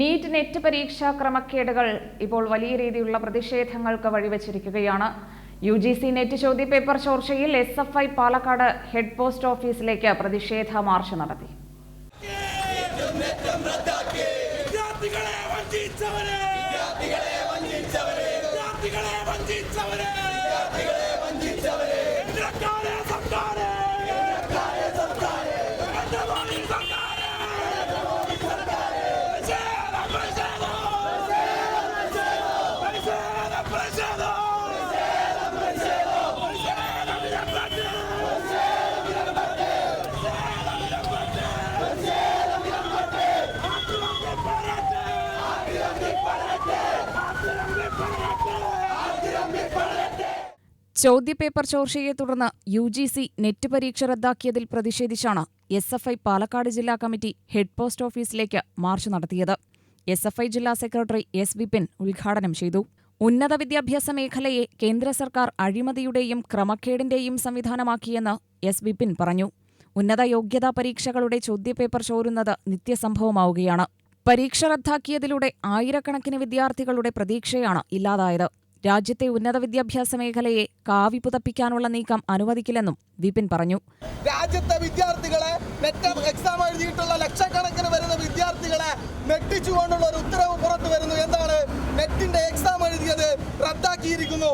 NEET net പരീക്ഷാ ക്രമക്കേടുകൾ ഇപ്പോൾ വലിയ രീതിയിലുള്ള പ്രതിഷേധങ്ങൾക്ക് വഴിവെച്ചിരിക്കുകയാണ്. യു ജി സി നെറ്റ് ചോദ്യപേപ്പർ ചോർച്ചയിൽ S F I Palakkad head post ഓഫീസിലേക്ക് പ്രതിഷേധ മാർച്ച് നടത്തി. വിദ്യാർത്ഥികളെ വഞ്ചിച്ചവരെ വിദ്യാർത്ഥികളെ വഞ്ചിച്ചവരെ വിദ്യാർത്ഥികളെ വഞ്ചിച്ചവരെ വിദ്യാർത്ഥികളെ വഞ്ചിച്ചവരെ കേന്ദ്രക്കാരെ സർക്കാരെ കേന്ദ്രക്കാരെ സർക്കാരെ നരേന്ദ്രമോദി സർക്കാരെ നരേന്ദ്രമോദി സർക്കാരെ പ്രതിഷേധം പ്രതിഷേധം പ്രതിഷേധം പ്രതിഷേധം ചോദ്യപേപ്പർ ചോർച്ചയെ തുടർന്ന് യു ജി സി നെറ്റ് പരീക്ഷ റദ്ദാക്കിയതിൽ പ്രതിഷേധിച്ചാണ് എസ് എഫ് ഐ പാലക്കാട് ജില്ലാ കമ്മിറ്റി ഹെഡ് പോസ്റ്റ് ഓഫീസിലേക്ക് മാർച്ച് നടത്തിയത്. എസ് എഫ് ഐ ജില്ലാ സെക്രട്ടറി എസ് വിപിൻ ഉദ്ഘാടനം ചെയ്തു. ഉന്നത വിദ്യാഭ്യാസ മേഖലയെ കേന്ദ്ര സർക്കാർ അഴിമതിയുടെയും ക്രമക്കേടിന്റെയും സംവിധാനമാക്കിയെന്ന് എസ് വിപിൻ പറഞ്ഞു. ഉന്നത യോഗ്യതാ പരീക്ഷകളുടെ ചോദ്യപേപ്പർ ചോരുന്നത് നിത്യസംഭവമാവുകയാണ്. പരീക്ഷ റദ്ദാക്കിയതിലൂടെ ആയിരക്കണക്കിന് വിദ്യാർത്ഥികളുടെ പ്രതീക്ഷയാണ് ഇല്ലാതായത്. രാജ്യത്തെ ഉന്നത വിദ്യാഭ്യാസ മേഖലയെ കാവി പുതപ്പിക്കാനുള്ള നീക്കം അനുവദിക്കില്ലെന്നും വിപിൻ പറഞ്ഞു. രാജ്യത്തെ വിദ്യാർത്ഥികളെ നെറ്റ് എക്സാം എഴുതിയിട്ടുള്ള ലക്ഷക്കണക്കിന് വരുന്ന വിദ്യാർത്ഥികളെ നെട്ടിച്ചുകൊണ്ടുള്ള ഒരു ഉത്തരവ് പുറത്തു വരുന്നു. എന്താണ്? നെറ്റിന്റെ എക്സാം എഴുതിയത് റദ്ദാക്കിയിരിക്കുന്നു.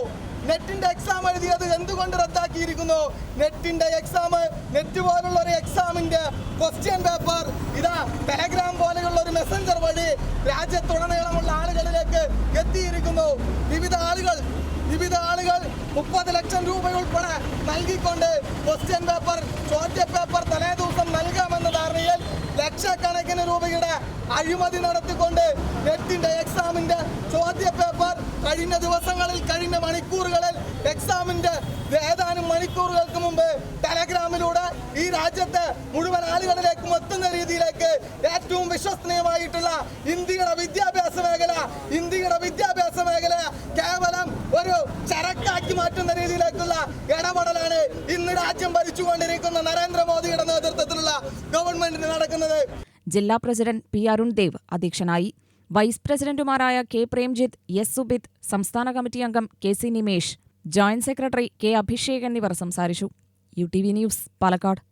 നെറ്റിന്റെ എക്സാം എഴുതിയത് എന്തുകൊണ്ട് റദ്ദാക്കിയിരിക്കുന്നു? നെറ്റിന്റെ എക്സാം നെറ്റ് പോലുള്ള ഒരു എക്സാമിന്റെ ക്വസ്റ്റ്യൻ പേപ്പർ ഇതാ ടെലഗ്രാം പോലെയുള്ള ഒരു മെസ്സഞ്ചർ വഴി രാജ്യത്തുടനീളം എത്തിയിരിക്കുന്നു വിവിധ ആളുകൾ വിവിധ ആളുകൾ മുപ്പത് ലക്ഷം രൂപ ഉൾപ്പെടെ നൽകിക്കൊണ്ട് ക്വസ്റ്റ്യൻ പേപ്പർ ചോദ്യ പേപ്പർ തലേ ദിവസം നൽകാമെന്ന ധാരണയിൽ ലക്ഷക്കണക്കിന് രൂപയുടെ അഴിമതി നടത്തിക്കൊണ്ട് നെറ്റിന്റെ എക്സാമിന്റെ ചോദ്യ പേപ്പർ കഴിഞ്ഞ ദിവസങ്ങളിൽ കഴിഞ്ഞ മണിക്കൂറുകളിൽ എക്സാമിന്റെ ഏതാനും മണിക്കൂറുകൾക്ക് മുമ്പ് ടെലഗ്രാമിലൂടെ ഈ രാജ്യത്തെ മുഴുവൻ ആളുകളിലേക്കും എത്തുന്ന രീതിയിലേക്ക് ഏറ്റവും വിശ്വസനീയമായിട്ടുള്ള ഇന്ത്യയുടെ വിദ്യാഭ്യാസ മേഖല ഇന്ത്യയുടെ വിദ്യാഭ്യാസ മേഖല കേവലം ഒരു ചരക്കാക്കി മാറ്റുന്ന രീതിയിലേക്കുള്ള ഇടപെടലാണ് ഇന്ന് രാജ്യം ഭരിച്ചുകൊണ്ടിരിക്കുന്ന നരേന്ദ്രമോദിയുടെ നേതൃത്വത്തിലുള്ള ഗവൺമെന്റിന് നടക്കുന്നത്. ജില്ലാ പ്രസിഡന്റ് പി അരുൺ ദേവ് അധ്യക്ഷനായി. വൈസ് പ്രസിഡന്റുമാരായ കെ പ്രേംജിത്ത് എസ് സുബിത് സംസ്ഥാന കമ്മിറ്റി അംഗം K C Nimesh joint secretary K Abhishek എന്നിവർ സംസാരിച്ചു. U T V news Palakkad.